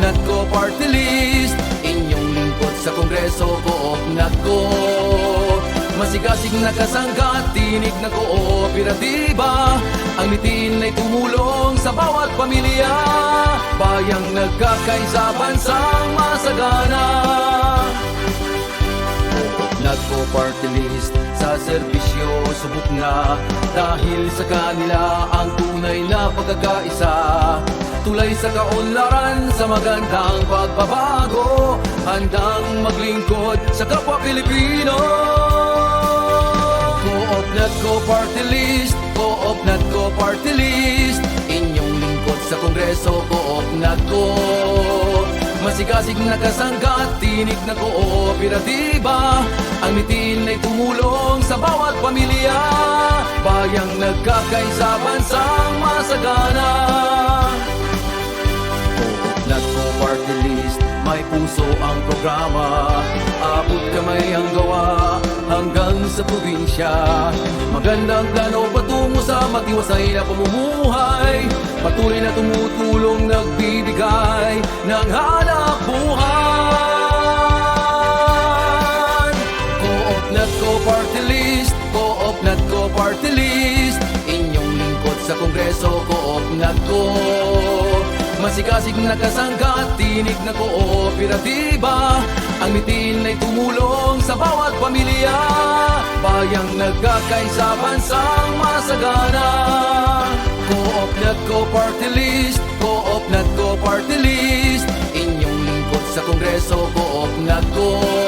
Nagko Party List. Inyong lingkod sa Kongreso Koop Nagko Masigasig na kasanggat, tinig na kooperatiba. Ang mitin ay tumulong sa bawat pamilya. Bayang nagkakaisa bansang masagana. Nagpo party list sa serbisyo subok na. Dahil sa kanila ang na pagkakaisa. Tulay sa kaunlaran sa magandang pagbabago Handang maglingkod sa kapwa Pilipino. Co-op Nagko Party List Co-op Nagko Party List. Inyong lingkod sa Kongreso Co-op Nagko Masigasig na kasanggat, tinig na kooperatiba. Ang mitin ay tumulong sa bawat pamilya Bayang nagkakaisa bansang masagana Nagpo party list, may puso ang programa. Abot kamay ang gawa hanggang sa probinsya. Magandang plano patungo sa matiwasay na pamumuhay. Patuloy na tumutulong nagbibigay ng hanap Co-op Nagko Party List. Inyong lingkod sa Kongreso Co-op Nagko Masigasig na kasanggat, tinig na kooperatiba. Ang mitin ay tumulong sa bawat pamilya. Bayang nagkakaisa bansang masagana. Co-op Nagko Party List Co-op Nagko Party List. Inyong lingkod sa Kongreso Co-op Nagko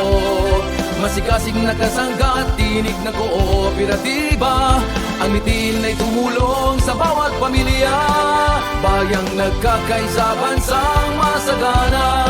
Masigasig na kasanggat, tinig na kooperatiba. Ang mitin ay tumulong sa bawat pamilya. Bayang nagkakaisa bansang masagana